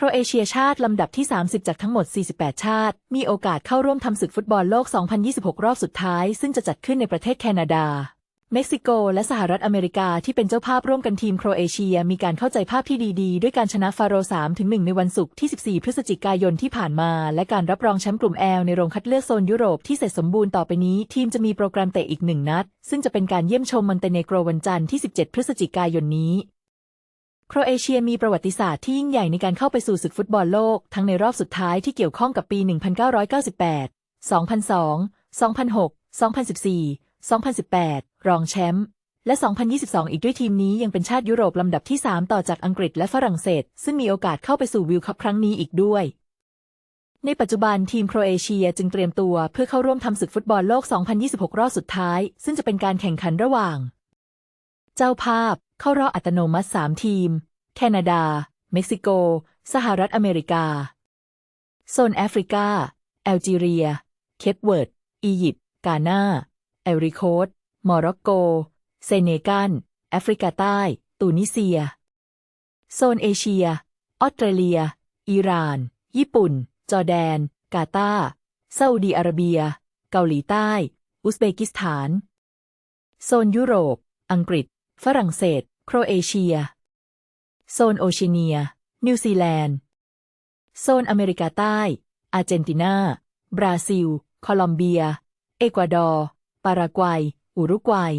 โครเอเชียชาติลำดับที่ 30 จากทั้งหมด 48 ชาติ มีโอกาสเข้าร่วมทำศึกฟุตบอลโลก 2026 รอบสุดท้าย ซึ่งจะจัดขึ้นในประเทศแคนาดา เม็กซิโก และสหรัฐอเมริกาที่เป็นเจ้าภาพร่วมกันทีมโครเอเชีย มีการเข้าใจภาพที่ดี ๆ ด้วยการชนะฟาโร3ถึง1ในวันศุกร์ที่ 14 พฤศจิกายนที่ผ่านมา และการรับรองแชมป์กลุ่มแอลในโรงคัดเลือกโซนยุโรปที่เสร็จสมบูรณ์ต่อไปนี้ ทีมจะมีโปรแกรมเตะอีกหนึ่งนัด ซึ่งจะเป็นการเยี่ยมชมมอนเตเนโกรวันจันทร์ที่ 17 พฤศจิกายนนี้ โครเอเชียมีประวัติศาสตร์ที่ยิ่งใหญ่ในการเข้าไปสู่ศึกฟุตบอลโลก ทั้งในรอบสุดท้ายที่เกี่ยวข้องกับปี 1998 2002 2006 2014 2018 รองแชมป์ และ 2022 อีกด้วยทีมนี้ยังเป็นชาติยุโรปลำดับที่ 3 ต่อจากอังกฤษและฝรั่งเศส ซึ่งมีโอกาสเข้าไปสู่วิลคัพครั้งนี้อีกด้วย ในปัจจุบันทีมโครเอเชียจึงเตรียมตัวเพื่อเข้าร่วมทำศึกฟุตบอลโลก 2026 รอบสุดท้าย ซึ่งจะเป็นการแข่งขันระหว่าง เจ้าภาพ เข้ารอบอัตโนมัติ3ทีม แคนาดา เม็กซิโก สหรัฐอเมริกา โซนแอฟริกา แอลจีเรีย เคปเวิร์ด อียิปต์ กาหน้าไอริโคสโมร็อกโก เซเนกัลแอฟริกาใต้ ตูนิเซีย โซนเอเชีย ออสเตรเลีย อิหร่าน ญี่ปุ่น จอร์แดน กาตาร์ซาอุดีอาระเบีย เกาหลีใต้ อุซเบกิสถาน โซนยุโรป อังกฤษ ฝรั่งเศส โครเอเชีย โซนโอเชียเนีย นิวซีแลนด์ โซนอเมริกาใต้ อาร์เจนตินา บราซิล โคลอมเบีย เอกวาดอร์ ปารากวัย อุรุกวัย